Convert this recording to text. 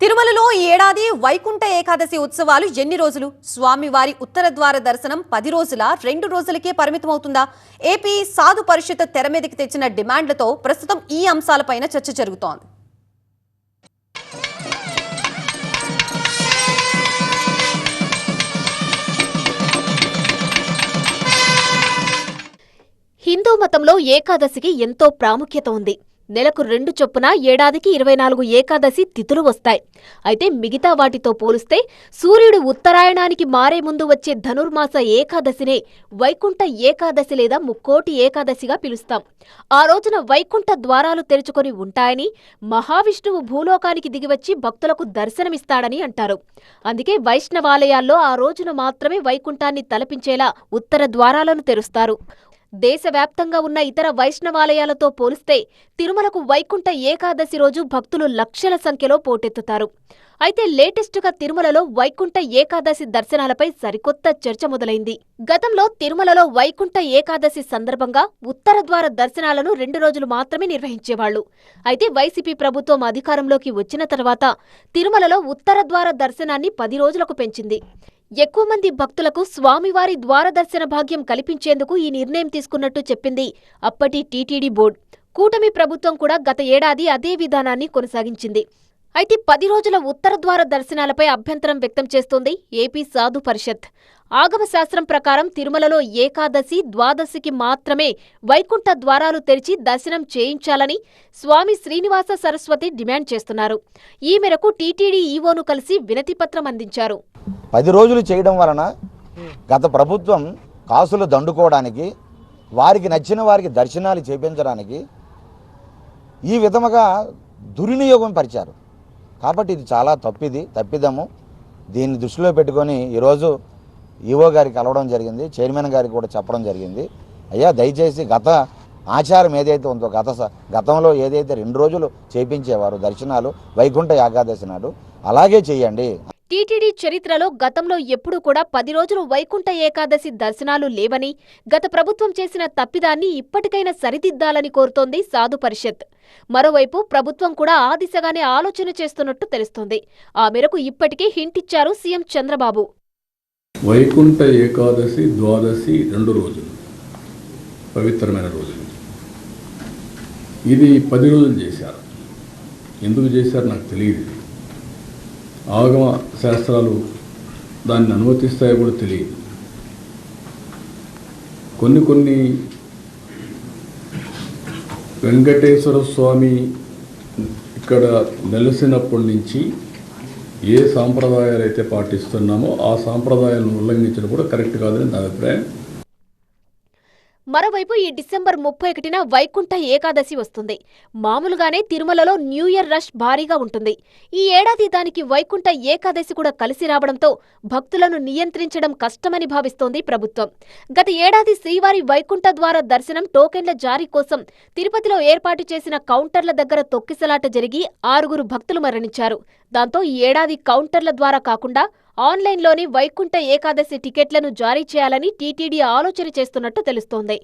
తిరుమలలో ఈ ఏడాది వైకుంఠ ఏకాదశి ఉత్సవాలు ఎన్ని రోజులు? స్వామివారి ఉత్తర ద్వార దర్శనం పది రోజుల? రెండు రోజులకే పరిమితమవుతుందా? ఏపీ సాధు పరిషత్ తెర మీదకి తెచ్చిన డిమాండ్లతో ప్రస్తుతం ఈ అంశాలపైన చర్చ జరుగుతోంది. హిందూ మతంలో ఏకాదశికి ఎంతో ప్రాముఖ్యత ఉంది. నెలకు రెండు చొప్పున ఏడాదికి ఇరవై నాలుగు ఏకాదశి తిథులు వస్తాయి. అయితే మిగతా వాటితో పోలిస్తే సూర్యుడు ఉత్తరాయణానికి మారే ముందు వచ్చే ధనుర్మాస ఏకాదశినే వైకుంఠ ఏకాదశి లేదా ముక్కోటి ఏకాదశిగా పిలుస్తాం. ఆ రోజున వైకుంఠ ద్వారాలు తెరుచుకొని ఉంటాయని మహావిష్ణువు భూలోకానికి దిగివచ్చి భక్తులకు దర్శనమిస్తాడని అంటారు. అందుకే వైష్ణవాలయాల్లో ఆ రోజున మాత్రమే వైకుంఠాన్ని తలపించేలా ఉత్తర ద్వారాలను తెరుస్తారు. దేశవ్యాప్తంగా ఉన్న ఇతర వైష్ణవాలయాలతో పోలిస్తే తిరుమలకు వైకుంఠ ఏకాదశి రోజు భక్తులు లక్షల సంఖ్యలో పోటెత్తుతారు. అయితే లేటెస్టుగా తిరుమలలో వైకుంఠ ఏకాదశి దర్శనాలపై సరికొత్త చర్చ మొదలైంది. గతంలో తిరుమలలో వైకుంఠ ఏకాదశి సందర్భంగా ఉత్తర ద్వార దర్శనాలను రెండు రోజులు మాత్రమే నిర్వహించేవాళ్ళు అయితే వైసీపీ ప్రభుత్వం అధికారంలోకి వచ్చిన తర్వాత తిరుమలలో ఉత్తర ద్వార దర్శనాన్ని పది రోజులకు పెంచింది. ఎక్కువ మంది భక్తులకు స్వామివారి ద్వారదర్శన భాగ్యం కల్పించేందుకు ఈ నిర్ణయం తీసుకున్నట్టు చెప్పింది అప్పటి టీటీడీ బోర్డు. కూటమి ప్రభుత్వం కూడా గత ఏడాది అదే విధానాన్ని కొనసాగించింది. అయితే పది రోజుల ఉత్తర ద్వార దర్శనాలపై అభ్యంతరం వ్యక్తం చేస్తోంది ఏపీ సాధు పరిషత్. ఆగమ శాస్త్రం ప్రకారం తిరుమలలో ఏకాదశి ద్వాదశికి మాత్రమే వైకుంఠ ద్వారాలు తెరిచి దర్శనం చేయించాలని స్వామి శ్రీనివాస సరస్వతి డిమాండ్ చేస్తున్నారు. ఈ మేరకు టీటీడీ ఈవోను కలిసి వినతిపత్రం అందించారు. పది రోజులు చేయడం వలన గత ప్రభుత్వం కాసులు దండుకోవడానికి వారికి నచ్చిన వారికి దర్శనాలు చేపించడానికి ఈ విధముగా దుర్వినియోగం పరిచారు. కాబట్టి ఇది చాలా తప్పిది తప్పిదము. దీన్ని దృష్టిలో పెట్టుకొని ఈరోజు ఈవో గారికి కలవడం జరిగింది చైర్మన్ గారికి కూడా చెప్పడం జరిగింది. అయ్యా దయచేసి గత ఆచారం ఏదైతే ఉందో గత స- గతంలో ఏదైతే రెండు రోజులు చేపించేవారు దర్శనాలు వైకుంఠ ఏకాదశి నాడు అలాగే చేయండి. టీటీడీ చరిత్రలో గతంలో ఎప్పుడూ కూడా పది రోజులు వైకుంఠ ఏకాదశి దర్శనాలు లేవని గత ప్రభుత్వం చేసిన తప్పిదాన్ని ఇప్పటికైనా సరిదిద్దాలని కోరుతోంది సాధు పరిషత్. మరోవైపు ప్రభుత్వం కూడా ఆ దిశగానే ఆలోచన చేస్తున్నట్టు తెలుస్తోంది. ఆ మేరకు ఇప్పటికే హింట్ ఇచ్చారు సీఎం చంద్రబాబు. వైకుంఠ ఏకాదశి ద్వాదశి రెండు రోజులు పవిత్రమైన రోజులు. ఇది పది రోజులు చేశారు. ఎందుకు చేశారు నాకు తెలియదు. ఆగమ శాస్త్రాలు దాన్ని అనుమతిస్తాయో కూడా తెలియదు. కొన్ని కొన్ని వెంకటేశ్వర స్వామి ఇక్కడ నెలసినప్పటి నుంచి ఏ సాంప్రదాయాలు అయితే పాటిస్తున్నామో ఆ సాంప్రదాయాలను ఉల్లంఘించడం కూడా కరెక్ట్ కాదని నా అభిప్రాయం. మరోవైపు ఈ డిసెంబర్ ముప్పై ఒకటిన వైకుంఠ ఏకాదశి వస్తుంది. మామూలుగానే తిరుమలలో న్యూ ఇయర్ రష్ భారీగా ఉంటుంది. ఈ ఏడాది దానికి వైకుంఠ ఏకాదశి కూడా కలిసి రావడంతో భక్తులను నియంత్రించడం కష్టమని భావిస్తోంది ప్రభుత్వం. గత ఏడాది శ్రీవారి వైకుంఠ ద్వార దర్శనం టోకెన్ల జారీ కోసం తిరుపతిలో ఏర్పాటు చేసిన కౌంటర్ల దగ్గర తొక్కిసలాట జరిగి ఆరుగురు భక్తులు మరణించారు. దాంతో ఈ ఏడాది కౌంటర్ల ద్వారా కాకుండా ఆన్లైన్లోనే వైకుంఠ ఏకాదశి టికెట్లను జారీ చేయాలని టీటీడీ ఆలోచన చేస్తున్నట్టు తెలుస్తోంది.